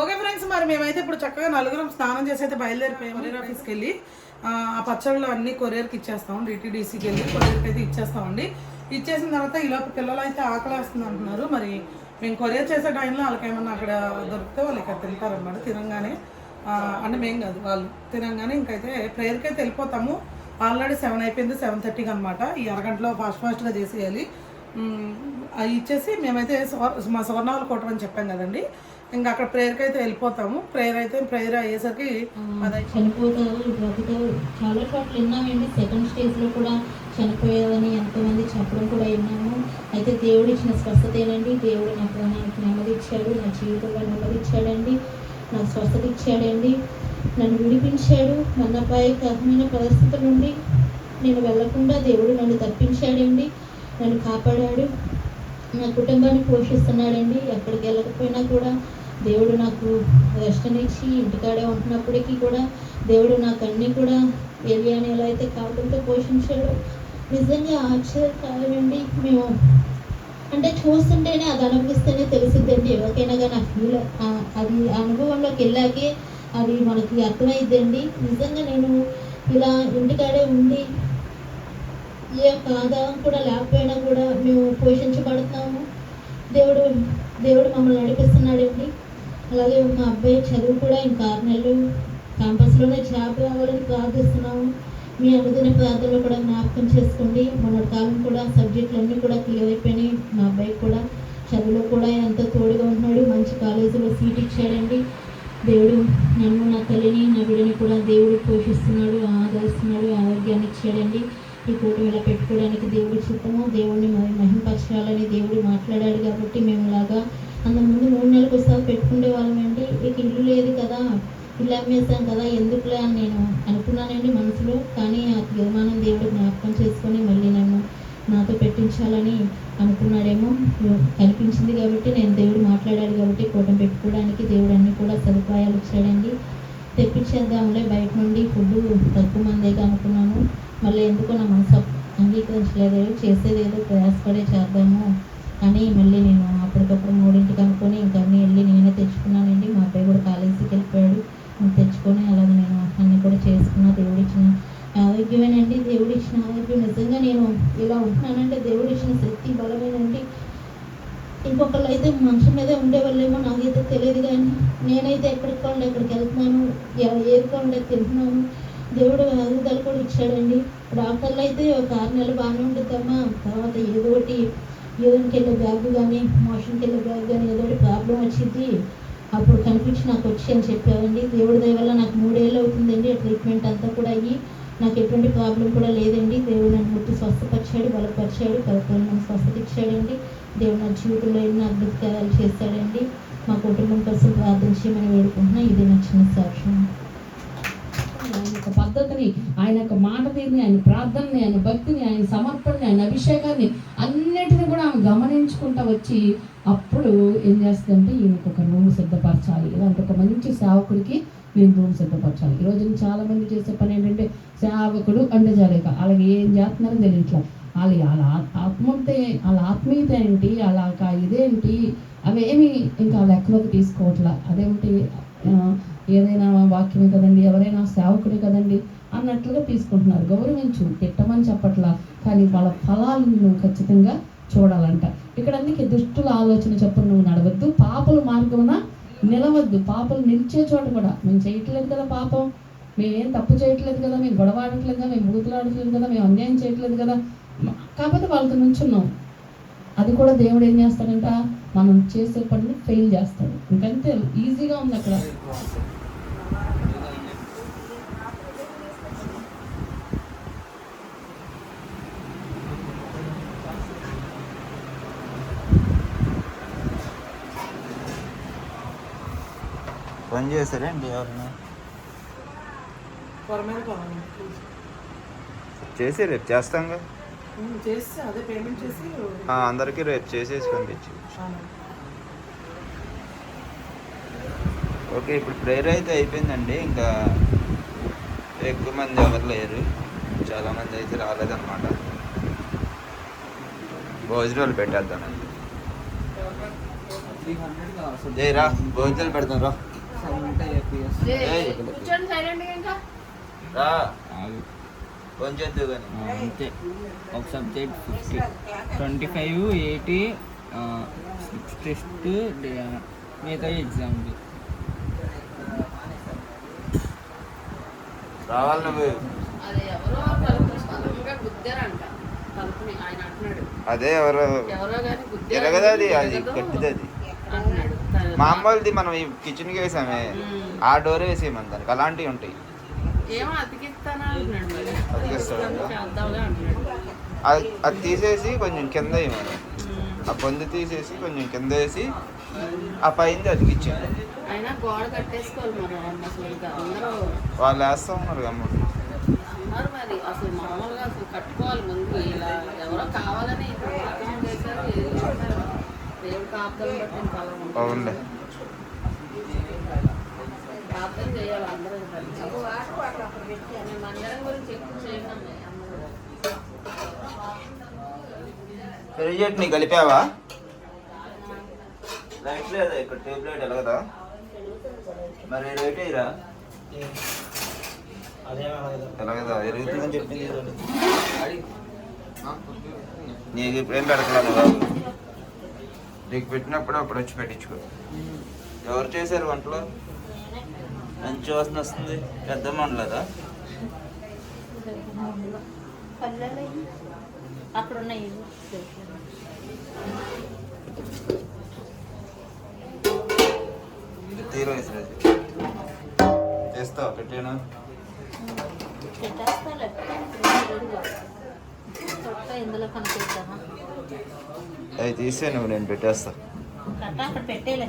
Okay friends మరి మేమైతే ఇప్పుడు చక్కగా నలుగురం స్నానం చేసి అయితే బయలుదేరిపోయాం కొరియర్ ఆఫీస్కి వెళ్ళి ఆ పచ్చళ్ళు అన్ని కొరియర్కి ఇచ్చేస్తాం డిటీడీసీకి వెళ్ళి కొరియర్కి అయితే ఇచ్చేస్తామండి. ఇచ్చేసిన తర్వాత ఈలోపు పిల్లలు అయితే ఆకలేస్తుంది అంటున్నారు. మరి మేము కొరియర్ చేసే టైంలో వాళ్ళకి ఏమన్నా అక్కడ దొరికితే వాళ్ళు ఇక్కడ తింటారనమాట తినంగానే. అంటే మేం కాదు వాళ్ళు తినంగానే ఇంకైతే ప్రేయర్కి అయితే వెళ్ళిపోతాము. ఆల్రెడీ సెవెన్ అయిపోయింది సెవెన్ థర్టీకి అనమాట ఈ అరగంటలో ఫాస్ట్ ఫాస్ట్గా చేసేయాలి. అవి ఇచ్చేసి మేమైతే మా సువర్ణాలు కొట్టమని చెప్పాం కదండి. ఇంకా అక్కడ ప్రేయర్కి అయితే వెళ్ళిపోతాము. ప్రేయర్ అయితే ప్రేయర్ అయ్యేసరికి చనిపోతారు బ్రతుకుతారు. చాలా చోట్ల విన్నామండి. సెకండ్ స్టేజ్లో కూడా చనిపోయారని ఎంతోమంది చెప్పడం కూడా విన్నాము. అయితే దేవుడు ఇచ్చిన స్వస్థతేనండి దేవుడు నా ప్రాణానికి నెమ్మది ఇచ్చాడు నా జీవితంలో నెమ్మది ఇచ్చాడండి నాకు స్వస్థత ఇచ్చాడండి. నన్ను విడిపించాడు. మన అపాయకరమైన పరిస్థితుల నుండి నేను వెళ్ళకుండా దేవుడు నన్ను తప్పించాడండి. నన్ను కాపాడాడు. నా కుటుంబాన్ని పోషిస్తున్నాడండి. ఎక్కడికి వెళ్ళకపోయినా కూడా దేవుడు నాకు రెస్ట్నిచ్చి ఇంటికాడే ఉంటున్నప్పటికీ కూడా దేవుడు నాకు అన్నీ కూడా ఏలియాని ఎలా అయితే కాపులతో పోషించాడు. నిజంగా ఆశ్చర్యకాలండి మేము అంటే చూస్తుంటేనే అది అనుభవిస్తేనే తెలిసిద్దండి. ఎవరికైనా కానీ ఆ ఫీల్ అది అనుభవంలోకి వెళ్ళాకే అది మనకి అర్థమైద్దండి. నిజంగా నేను ఇలా ఇంటికాడే ఉండి ఏ ఒక్క కూడా లేకపోయినా కూడా మేము పోషించబడుతున్నాము. దేవుడు దేవుడు మమ్మల్ని నడిపిస్తున్నాడండి. అలాగే మా అబ్బాయి చదువు కూడా ఇంకా ఆరు నెలలు క్యాంపస్లోనే జాబ్ రావాలని ప్రార్థిస్తున్నాము. మీ అనుదిన ప్రార్థనలు కూడా జ్ఞాపకం చేసుకోండి. మన కాలం కూడా సబ్జెక్టులన్నీ కూడా క్లియర్ అయిపోయినాయి. మా అబ్బాయి కూడా చదువులో కూడా ఎంతో తోడుగా ఉంటున్నాడు. మంచి కాలేజీలో సీట్ ఇచ్చాడండి. దేవుడు నన్ను నా తల్లిని నా బిడ్డని కూడా దేవుడు పోషిస్తున్నాడు ఆదరిస్తున్నాడు ఆరోగ్యాన్ని ఇచ్చాడండి. ఈ కూటమి ఇలా పెట్టుకోవడానికి దేవుడి చిత్తము దేవుడిని మరి మహింపరచాలని దేవుడు మాట్లాడాడు కాబట్టి మేము ఇలాగా అంత ముందు మూడు నెలలకు ఒకసారి పెట్టుకునే వాళ్ళమండి ఇక ఇల్లు లేదు కదా ఇల్లు అమ్మేసాం కదా ఎందుకులే? అని నేను అనుకున్నానండి మనసులో. కానీ ఆ తీర్మానం దేవుడు జ్ఞాపకం చేసుకొని మళ్ళీ నన్ను నాతో పెట్టించాలని అనుకున్నాడేమో. కనిపించింది కాబట్టి నేను దేవుడు మాట్లాడాడు కాబట్టి కూటమి పెట్టుకోవడానికి దేవుడు అన్ని కూడా సదుపాయాలు ఇచ్చాడండి. తెప్పించేద్దాంలే బయట నుండి ఫుడ్ తక్కువ మందేగా అనుకున్నాను మళ్ళీ ఎందుకో నా మనసు అంగీకరించలేదు చేసేది ఏదో ప్రయాసపడే చేద్దాము అని మళ్ళీ నేను అప్పటికప్పుడు మూడింటికి అనుకొని ఇంకా అన్నీ వెళ్ళి నేనే తెచ్చుకున్నానండి. మా అబ్బాయి కూడా కాలేజీకి వెళ్ళిపోయాడు. తెచ్చుకొని అలాగే నేను అన్నీ కూడా చేసుకున్నా దేవుడు ఇచ్చిన ఆరోగ్యమేనండి. దేవుడు ఇచ్చిన ఆరోగ్యం. నిజంగా నేను ఇలా ఉంటున్నానంటే దేవుడు ఇచ్చిన శక్తి బలమేనండి. ఇంకొకళ్ళు అయితే మనుషుల మీదే ఉండేవాళ్ళేమో నాకైతే తెలియదు కానీ నేనైతే ఎక్కడికి కావాలి ఎక్కడికి వెళ్తున్నాను ఏది కావాలి తింటున్నాను. దేవుడు అరుగుదల కూడా ఇచ్చాడండి. డాక్టర్లు అయితే ఒక ఆరు నెలలు బాగానే ఉంటుందమ్మా. తర్వాత ఏదో ఒకటి యూరిన్కి వెళ్ళే బ్యాగ్ కానీ మోషన్కి వెళ్ళే బ్యాగ్ కానీ ఏదో ఒకటి ప్రాబ్లం వచ్చింది అప్పుడు కనిపించి నాకు వచ్చి అని చెప్పారండి దేవుడి దయ వల్ల నాకు మూడేళ్ళు అవుతుందండి. ట్రీట్మెంట్ అంతా కూడా అయ్యి నాకు ఎటువంటి ప్రాబ్లం కూడా లేదండి. దేవుడు నన్ను ముట్టి స్వస్థపరిచాడు బలపరిచాడు కరెక్ట్గా నన్ను స్వస్థత ఇచ్చాడండి దేవుడు నా జీవితంలో ఎన్నో అద్భుతాలు చేశాడండి. మా కుటుంబం కోసం ప్రార్థించమని వేడుకుంటున్నా. ఇది నచ్చిన సాక్ష్యం. పద్ధతిని ఆయన యొక్క మాట తీరుని ఆయన ప్రార్థనని ఆయన భక్తిని ఆయన సమర్పణని ఆయన అభిషేకాన్ని అన్నిటిని కూడా ఆమె గమనించుకుంటా వచ్చి అప్పుడు ఏం చేస్తుందంటే ఈయనకు ఒక రూమ్ సిద్ధపరచాలి. ఇలాంటి ఒక మంచి సేవకుడికి నేను రూమ్ సిద్ధపరచాలి. ఈరోజు చాలా మంది చేసే పని ఏంటంటే సేవకుడు అంటే జాలేక అలాగే ఏం చేస్తున్నారో తెలియట్లా. వాళ్ళ వాళ్ళ ఆ- ఆత్మతే వాళ్ళ ఆత్మీయత ఏంటి వాళ్ళ ఇదేంటి అవేమి ఇంకా లెక్కలోకి తీసుకోవట్లా. అదేంటి? ఏదైనా వాక్యమే కదండి ఎవరైనా సేవకుడే కదండి. అన్నట్లుగా తీసుకుంటున్నారు గౌరవించు తిట్టమని చెప్పట్లా కానీ వాళ్ళ ఫలాలను నువ్వు ఖచ్చితంగా చూడాలంట. ఇక్కడ అందుకే దుష్టుల ఆలోచన చెప్పు నువ్వు నడవద్దు. పాపల మార్గమున నిలవద్దు. పాపలు నిలిచే చోట కూడా మేము చేయట్లేదు కదా పాపం. మేమేం తప్పు చేయట్లేదు కదా మేము గొడవ ఆడట్లేదు కదా మేము బూతులాడట్లేదు కదా మేము అన్యాయం చేయట్లేదు కదా. కాకపోతే వాళ్ళతో నుంచున్నాం. అది కూడా దేవుడు ఏం చేస్తాడంట? మనం చేసే పనిని ఫెయిల్ చేస్తాడు. ఇంకంతే ఈజీగా ఉంది అక్కడ. ఫోన్ చేశారండి ప్లీజ్. చేసి రేపు చేస్తాంగా అందరికీ రేపు చేసేసి పంపించి. ఓకే ఇప్పుడు ప్రేయర్ అయితే అయిపోయిందండి. ఇంకా ఎక్కువ మంది ఎవరు లేరు. చాలా మంది అయితే రాలేదన్నమాట. భోజనాలు పెట్టేద్దానండి రా భోజనాలు పెడతాం రా. కొంచెం అంతే. ఒక subject fifty. Twenty five eighty six test మిగతా ఎగ్జామ్ రావాలి నువ్వు. అది ఎవరో తలుపు బలంగా గుద్దారంట. తలుపుని ఆయన అంటున్నాడు. అదే ఎవరు. ఎవరో కానీ గుద్దారు. ఎరగదు అది అది గట్టిది అది. మామూలుది మనం ఈ కిచెన్కి వేసామే. మ్మ్. ఆ డోర్ వేసేయమని దానికి. అలాంటివి ఉంటాయి. అది అది తీసేసి కొంచెం కింద వేయమని. ఆ పొందు తీసేసి కొంచెం కింద వేసి ఆ పైంది అతికిచ్చాను వాళ్ళు వేస్తా ఉన్నారు అమ్మ. మరి. అసలు మామూలుగా అసలు కట్టుకోవాలి ముందు. ఇలా ఎవరో కావాలని చేయడం పెరుగు కలిపావా? లైట్ లేదా ఇక్కడ టేబుల్ లైట్ ఎలగదా మరి లైట్ అయ్యిరా ఎలగదా ఎరుగుతుందని చెప్పింది. నీకు ఇప్పుడేం పెడతలేదు బాబు నీకు పెట్టినప్పుడు అప్పుడు వచ్చి పెట్టించుకో. ఎవరు చేశారు వంటలో? మంచి వాసన వస్తుంది. పెద్ద మండలేదా? అక్కడ ఉన్నాయి తీరు చేస్తావా పెట్టాను అవి తీసే నువ్వు నేను పెట్టేస్తా. కట్ట అక్కడ పెట్టేలే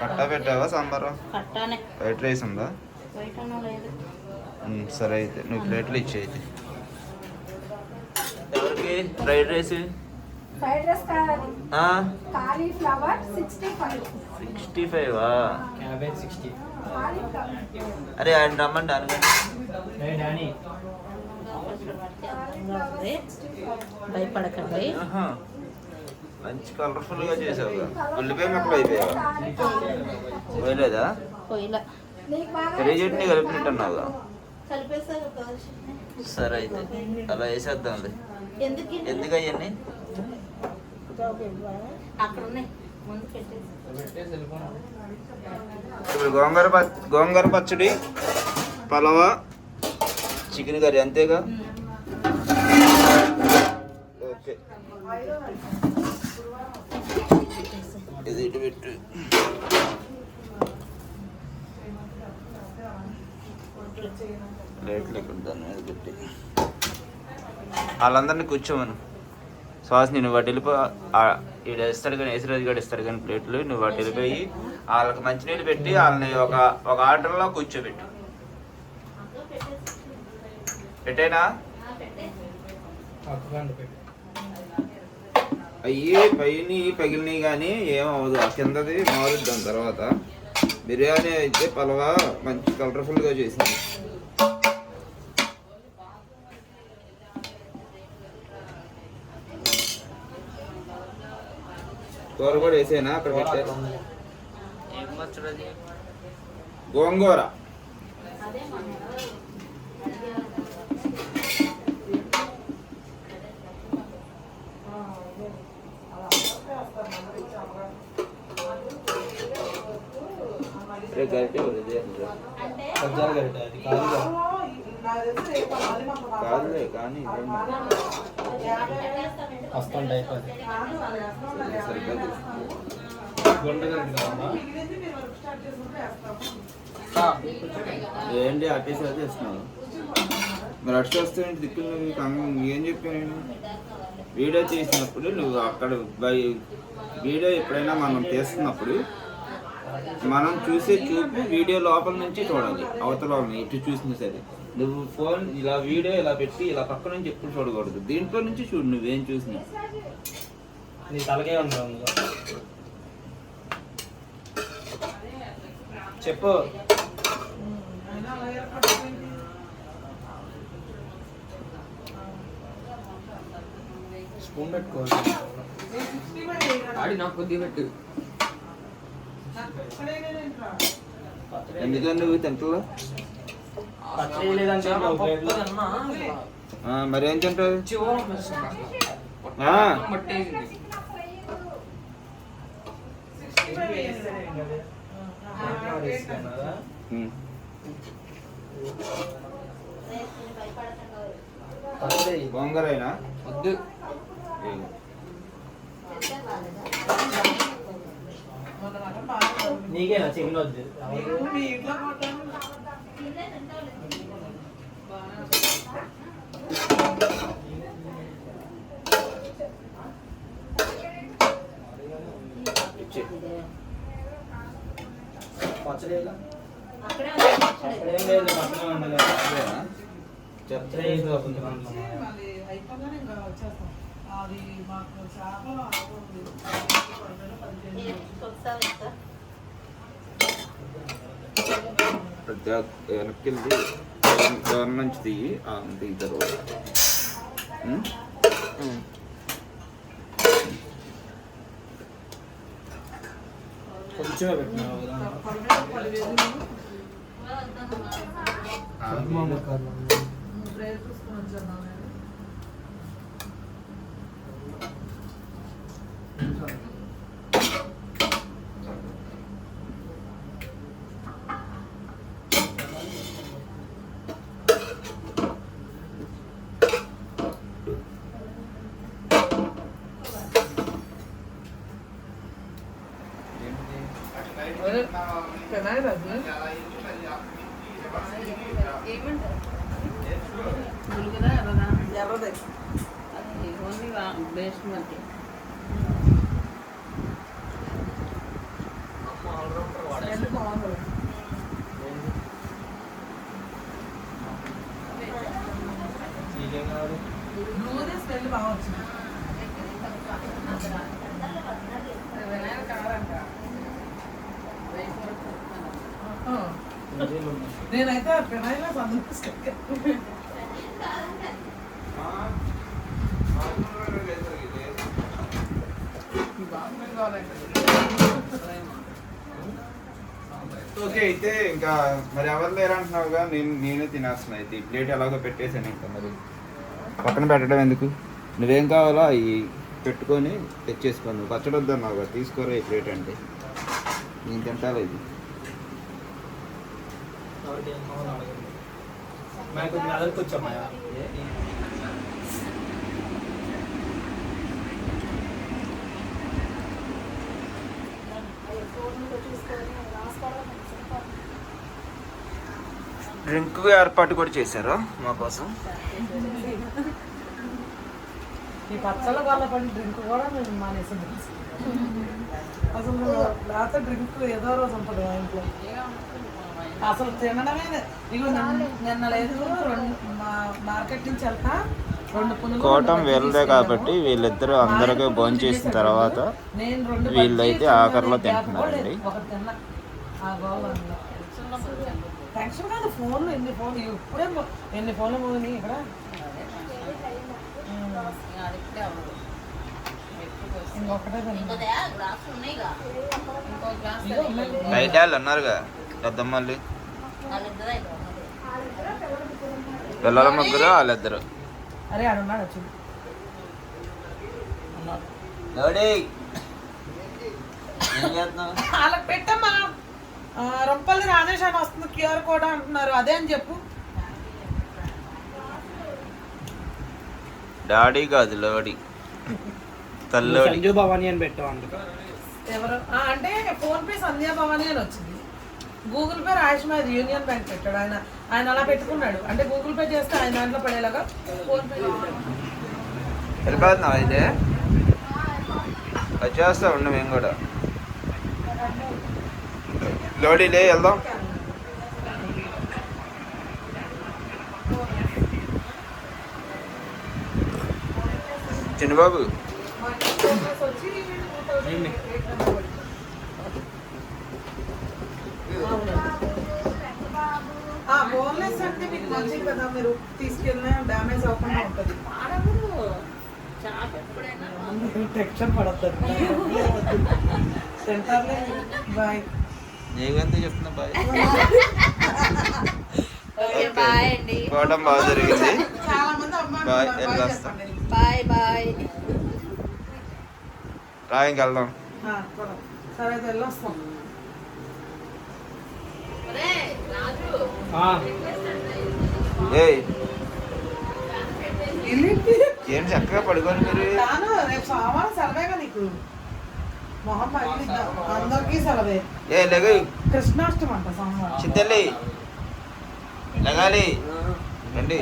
కట్ట పెట్టావా సాంబారు? కట్టానే. వైట్ రైస్ ఉందా? సరే అయితే నువ్వు ప్లేట్లు ఇచ్చేయి ఎవరికి? Fried rice? ఫ్రైడ్ రైస్ కావాలి. Cauliflower sixty five. Sixty ఫైవా? Cabbage sixty. Cauliflower. అరే ఆయన రమ్మండి అనగండి డానీ. భయపడకండి. మంచి కలర్ఫుల్గా చేసావుగా ఉల్లిపాయ ముక్కలు అయిపోయావా? పోయలేదా? కర్రీ చట్నీ కలిపినట్టున్నావుగా. సరే అయితే అలా వేసేద్దాంలే ఎందుకు అవన్నీ ఇప్పుడు గోంగూర గోంగూర పచ్చడి పలవ చికెన్ కర్రీ అంతేగా ఓకే ఇది ఇటు పెట్టు. ఇక్కడ దాని మీద పెట్టి. వాళ్ళందరినీ కూర్చోమను. శ్వాస నువ్వు వాటి వెళ్ళిపో. ఈడ ఇస్తాడు కానీ ఏసరాజు గారు ఇస్తాడు కానీ ప్లేట్లు. నువ్వు వాటి వెళ్ళిపోయి వాళ్ళకి మంచినీళ్ళు పెట్టి వాళ్ళని ఒక ఒక ఆర్డర్లో కూర్చోబెట్టు. పెట్టేనా? అయ్యి పైన పగిలినాయి కానీ ఏమవ్వదు ఆ కిందది మారుద్ది తర్వాత. బిర్యానీ అయితే పలవా మంచి కలర్ఫుల్గా చేసింది. కూర కూడా వేసేనా? అక్కడ పెట్టే. ఏం వచ్చుడది గోంగూర. గరిటె ఉంది. కాదులే కానీ? వస్తుంటాయి. ఏంటి అట్టేసి అదే ఇస్తున్నావు మరి అట్టు వస్తే ఏంటి దిక్కులు నువ్వు ఏం చెప్పాను నేను వీడియో తీసినప్పుడు నువ్వు అక్కడ బై- వీడియో ఎప్పుడైనా మనం తీస్తున్నప్పుడు మనం చూసే చూపు వీడియో లోపల నుంచి చూడాలి. అవతల ఇటు చూసినా సరే. నువ్వు ఫోన్ ఇలా వీడియో ఇలా పెట్టి ఇలా పక్క నుంచి ఎప్పుడు చూడకూడదు. దీంట్లో నుంచి చూడు నువ్వేం చూసినా. నీ తలకే ఉందా చెప్పు. స్పూన్ పెట్టుకో ఆడి నాకు కొద్దిగా పెట్టు. ఎందుకని నువ్వు తింటలో? మరి ఏం తింటావు గోంగూరైనా వద్దు ఏగో. నీకేనా చికెన్ వద్దు మీ ఇంట్లో మాట్లాడు. ఇచ్చే. పచ్చడి ఎలా? అక్కడే ఉంది పచ్చడి. పచ్చడి ఏం లేదు పక్కనే ఉండదు ఇదేనా? పచ్చడి ఏదో ఒకటి కొంచెం. మళ్ళీ అయిపోగానే ఇంకా వచ్చేస్తాం. అది మాకు చేప ఆకుంది. ఏ, ఒకసారి ఇస్తా. పెద్ద వెనక్కి వెళ్ళి దూరం నుంచి దిగి ఆ, దిగుతారు ఉమ్? కొంచెమే కదా. పదివేలు ఆ, బ్రేక్ చూసుకొని వచ్చాను నేను. అరే, పెనాయి రాజు. గురుగుదా ఎర్రదా? ఎర్రదే. స్మెల్ బాగుంది. స్మెల్ బాగా వచ్చింది ఆ. నీకేం ఉన్నాయి? నేనైతే పెనాయిలో ఓకే అయితే ఇంకా మరి ఎవరు లేరంటున్నావుగా? నేను నేనే తినాల్సిన అయితే ఈ ప్లేట్ ఎలాగో పెట్టేసాను ఇంకా మరి. పక్కన పెట్టడం ఎందుకు? నువ్వేం కావాలో? అవి పెట్టుకొని తెచ్చేసుకో. నువ్వు పచ్చడి వద్దన్నావు కదా తీసుకోరా ఈ ప్లేట్ అంటే. నేను తింటాలి ఇది. ఎవరికి ఏం కావాలో అడగండి. మరి కొంచెం అదరికి వచ్చామయ్యా డ్రింక్ ఏర్పాటు కూడా చేశారు మా కోసం ఈ పచ్చళ్ళ వల్ల పడిన డ్రింక్ కూడా మేము మానేసింది అసలు లేకపోతే డ్రింక్ ఏదో రోజు ఉంటుంది మా ఇంట్లో అసలు తినడమే ఇగో నిన్న- లేదు మార్కెట్ నుంచి వెళ్తా కోటం వీళ్ళదే. కాబట్టి వీళ్ళిద్దరూ అందరికీ భోంచేసిన చేశాడు. తర్వాత నేను రెండు వీళ్ళైతే ఆఖరిలో తింటున్నారండి. టెన్షన్ కాదు ఫోన్లు ఎన్ని ఫోన్లు ఇప్పుడే మొ- ఎన్ని ఫోన్లు మోగినాయి ఇక్కడ ఇంకొకటే తిన్నా. ఇంకోదే, గ్లాసులు ఉన్నాయిగా. ఇదిగో ఉన్నాయి. ఉన్నది. పిల్లల ముగ్గురు వాళ్ళిద్దరు. అరే ఆడున్నాడు వచ్చి వాళ్ళకి పెట్టమ్మా. ఆ, రొంపల్లి రాజేష్ అని వస్తుంది క్యూఆర్ కోడ్ అంటున్నారు. అదే అని చెప్పు. డాడీ కాదు లోడి. తల్లోడి. సంజు భవాని అని పెట్టావు అందుకు. ఎవరు? ఆ, అంటే ఫోన్ పే సంధ్యా భవాని అని వచ్చింది. గూగుల్ పే మీద యూనియన్ బ్యాంక్ పెట్టాడు. ఆయన ఆయన అలా పెట్టుకున్నాడు. అంటే గూగుల్ పే చేస్తే ఆయన దాంట్లో పడేలాగా ఫోన్ పే వెళ్ళిపోతున్నావు అయితే వచ్చేస్తా ఉండు మేము కూడా. లోడీ లే వెళ్దాం. చిన్నబాబు? బోన్లెస్ అంటే మీకు మంచిది కదా మీరు తీసుకెళ్ళినా డ్యామేజ్ అవ్వకుండా ఉంటుంది. టెక్స్చర్ పడద్దు. సెంటర్లే బాయ్. నీకంతా చెప్తున్నా బాయ్. ఓకే బాయ్ అండి. పోవడం బాగా జరిగింది. బాయ్. వెళ్ళొస్తా. Bye bye. రా ఇంకెళ్దాం. ఆ, కూడా. సరే అయితే వెళ్ళొస్తాం ఏం చక్కగా పడుకోండి మీరు? ఏ లెగ కృష్ణాష్టమి అంట చిత్తల్లి. లగాలి. రండి.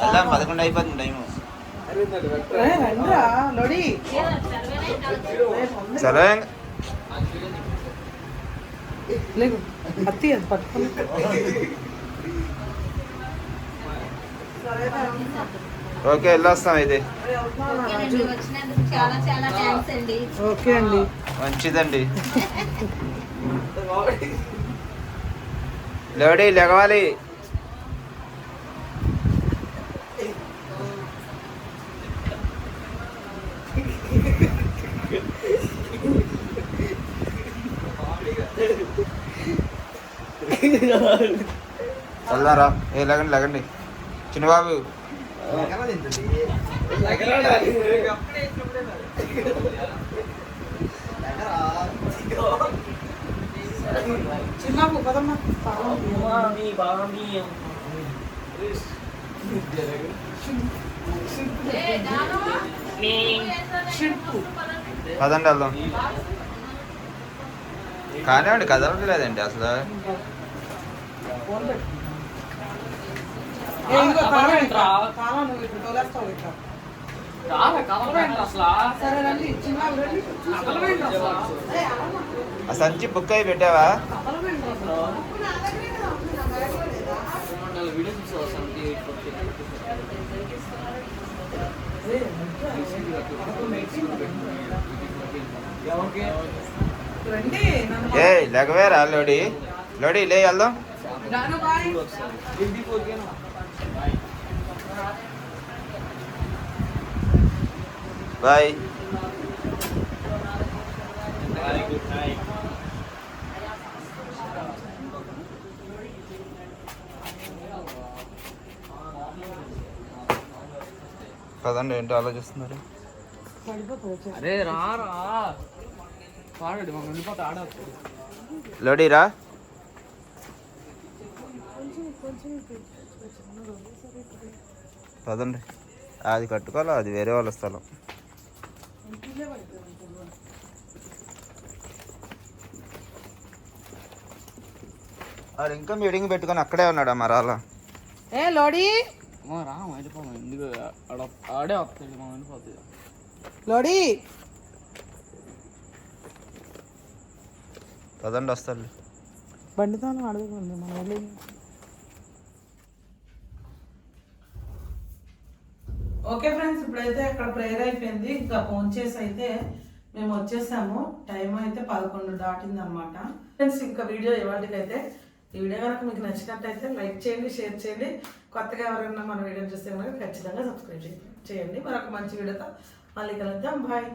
వెళ్దాం పదకొండు అయిపోతుంది టైము. ఏ, లేకు అత్తి అది పట్టుకుని. ఓకే వెళ్ళొస్తాం అయితే. ఓకే అండి. మంచిదండి. లేవడి లెగవాలి వెళ్దారా ఏ లగండి లగండి. చిన్నబాబు. చిన్న కదమ్మా పాపం. పదండి వెళ్దాం. కానివ్వండి కదలట్లేదండి అసలు. ఫోన్. ఏ, ఏ, సంచి బుక్ అయి పెట్టావా? కథలు వింటూ అసలు. ఏ, రండి నన్ను బాయ్ బాయ్ పదండి ఏంటో ఆలోచిస్తున్నారు? అరే రారా మాకు వెళ్ళిపోతే ఆడ లోడీరా పదండి. అది కట్టుకోవాలి? అది వేరే వాళ్ళ స్థలం. ఆడు ఇంకా మీటింగ్ పెట్టుకొని అక్కడే ఉన్నాడా మరి అలా? ఏ లోడి? లోడి? పదండి వస్తాడు బండితో అడగండి మన ఓకే ఫ్రెండ్స్ ఇప్పుడైతే అక్కడ ప్రేయర్ అయిపోయింది. ఇంకా ఫోన్ చేసి అయితే మేము వచ్చేసాము. టైం అయితే పదకొండు దాటింది అనమాట ఫ్రెండ్స్ ఇంకా వీడియో ఇవాటికైతే ఈ వీడియో కనుక మీకు నచ్చినట్టయితే లైక్ చేయండి షేర్ చేయండి. కొత్తగా ఎవరైనా మన వీడియో చూస్తే కనుక ఖచ్చితంగా సబ్స్క్రైబ్ చేయండి. మరొక మంచి వీడియోతో మళ్ళీ కలుద్దాం. బాయ్